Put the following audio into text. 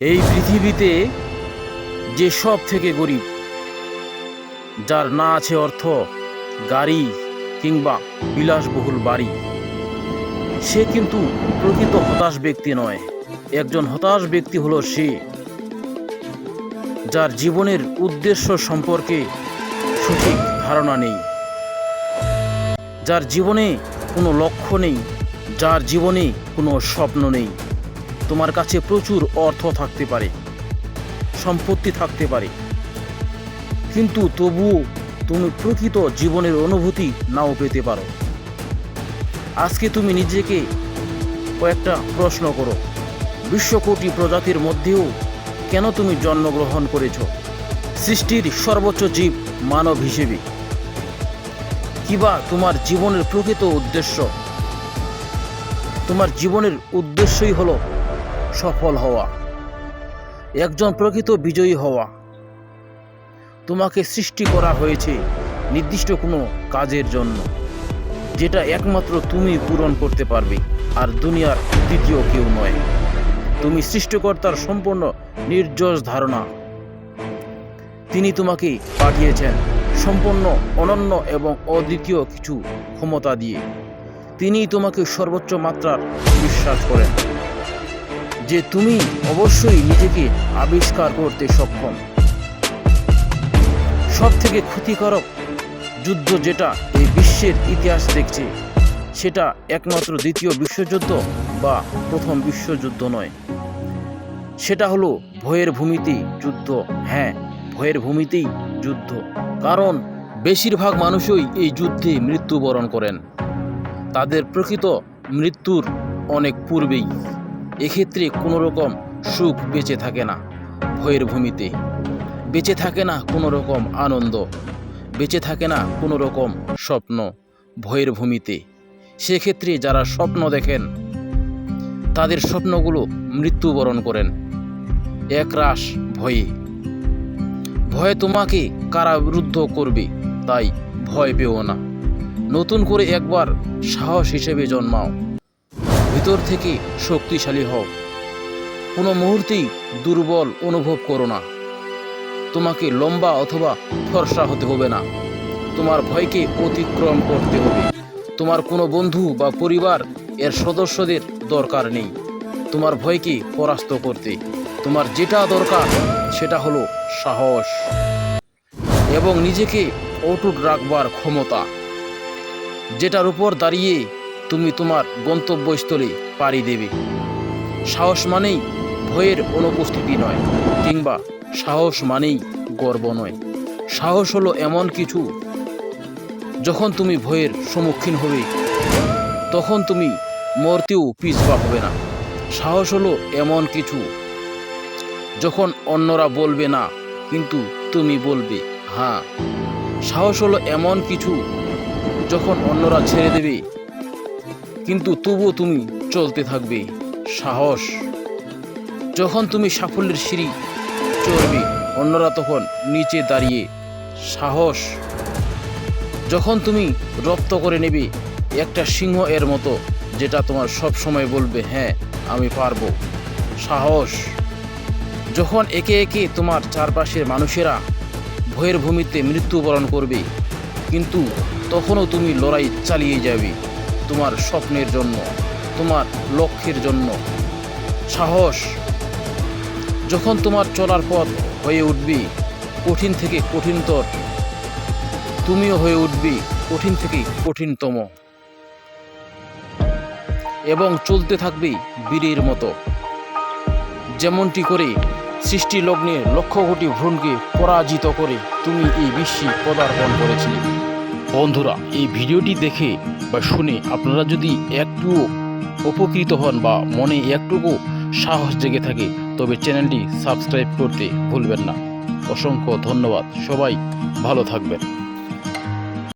এই পৃথিবীতে যে সব থেকে গরিব, যার না আছে অর্থ, গাড়ি কিংবা বিলাসবহুল বাড়ি, সে কিন্তু প্রকৃত হতাশ ব্যক্তি নয়। একজন হতাশ ব্যক্তি হলো সে যার জীবনের উদ্দেশ্য সম্পর্কে সঠিক ধারণা নেই, যার জীবনে কোনো লক্ষ্য নেই, যার জীবনে কোনো স্বপ্ন নেই। তোমার কাছে প্রচুর অর্থ থাকতে পারে, সম্পত্তি থাকতে পারে। কিন্তু তবুও তুমি প্রকৃত জীবনের অনুভূতি নাও পেতে পারো। আজকে তুমি নিজেকে কয়েকটা প্রশ্ন করো। বিশ্বকোটি প্রজাতির মধ্যেও কেন তুমি জন্মগ্রহণ করেছ? সৃষ্টির সর্বোচ্চ জীব মানব হিসেবে। কিবা তোমার জীবনের প্রকৃত উদ্দেশ্য? তোমার জীবনের উদ্দেশ্যই হলো সফল হওয়া। একজন প্রকৃত বিজয়ী হওয়া। তোমাকে সৃষ্টি করা হয়েছে নির্দিষ্ট কোনো কাজের জন্য, যেটা একমাত্র তুমি পূরণ করতে পারবে, আর দুনিয়ার দ্বিতীয় কেউ নয়। তুমি সৃষ্টিকর্তার সম্পূর্ণ নির্জস ধারণা। তিনি তোমাকে পাঠিয়েছেন সম্পূর্ণ, অনন্য এবং অদ্বিতীয় কিছু ক্ষমতা দিয়ে। তিনি তোমাকে সর্বোচ্চ মাত্রার বিশ্বাস করেন। যে তুমি অবশ্যই নিজেকে আবিষ্কার করতে সক্ষম। সব থেকে ক্ষতিকারক যুদ্ধ যেটা এই বিশ্বের ইতিহাস দেখছে, সেটা একমাত্র দ্বিতীয় বিশ্বযুদ্ধ বা প্রথম বিশ্বযুদ্ধ নয়। সেটা হলো ভয়ের ভূমিতে যুদ্ধ। হ্যাঁ ভয়ের ভূমিতেই যুদ্ধ। কারণ বেশিরভাগ মানুষই এই যুদ্ধে মৃত্যুবরণ করেন। তাদের প্রকৃত মৃত্যুর অনেক পূর্বেই। এক্ষেত্রে কোনো রকম সুখ বেঁচে থাকে না, ভয়ের ভূমিতে। বেঁচে থাকে না কোনো রকম আনন্দ। বেঁচে থাকে না কোনো রকম স্বপ্ন, ভয়ের ভূমিতে। সেক্ষেত্রে যারা স্বপ্ন দেখেন, তাদের স্বপ্নগুলো মৃত্যুবরণ করেন। একরাশ ভয়ে। ভয় তোমাকে কারারুদ্ধ করবে, তাই ভয় পেও না। নতুন করে একবার সাহস হিসেবে জন্মাও। ভিতর থেকে শক্তিশালী হও। কোনো মুহূর্তেই দুর্বল অনুভব করো না। তোমাকে লম্বা অথবা ফর্সা হতে হবে না। তোমার ভয়কে অতিক্রম করতে হবে। তোমার কোনো বন্ধু বা পরিবার এর সদস্যদের দরকার নেই। তোমার ভয়কে পরাস্ত করতে। তোমার যেটা দরকার, সেটা হলো সাহস। এবং নিজেকে অটুট রাখবার ক্ষমতা। যেটার উপর দাঁড়িয়ে তুমি তোমার গন্তব্যস্থলে পাড়ি দেবে। সাহস মানেই ভয়ের অনুপস্থিতি নয়, কিংবা সাহস মানেই গর্ব নয়। সাহস হলো এমন কিছু, যখন তুমি ভয়ের সম্মুখীন হবে, তখন তুমি মরতেও পিছপা হবে না। সাহস হলো এমন কিছু, যখন অন্যরা বলবে না, কিন্তু তুমি বলবে হ্যাঁ। সাহস হলো এমন কিছু, যখন অন্যরা ছেড়ে দেবে কিন্তু তবুও তুমি চলতে থাকবে। সাহস। যখন তুমি সাফল্যের সিঁড়ি চড়বে, অন্যরা তখন নিচে দাঁড়িয়ে সাহস। যখন তুমি রপ্ত করে নেবে একটা সিংহ এর মতো, যেটা তোমার সব সময় বলবে হ্যাঁ আমি পারব। সাহস। যখন একে একে তোমার চারপাশের মানুষেরা ভয়ের ভূমিতে মৃত্যুবরণ করবে, কিন্তু তখনও তুমি লড়াই চালিয়ে যাবে। তোমার স্বপ্নের জন্য, তোমার লক্ষ্যের জন্য। সাহস, যখন তোমার চলার পথ হয়ে উঠবে, কঠিন থেকে কঠিনতর, তুমিও হয়ে উঠবে কঠিন থেকে কঠিনতম। এবং চলতে থাকবে বীরের মতো। যেমনটি করে সৃষ্টি লগ্নে লক্ষ কোটি ভ্রূণকে পরাজিত করে তুমি এই বিশ্বে পদার্পণ করেছিলে। বন্ধুরা, এই ভিডিওটি দেখে বা শুনে আপনারা যদি একটুও উপকৃত হন বা মনে একটুকু সাহস জেগে থাকে, তবে চ্যানেলটি সাবস্ক্রাইব করতে ভুলবেন না। অসংখ্য ধন্যবাদ। সবাই ভালো থাকবেন।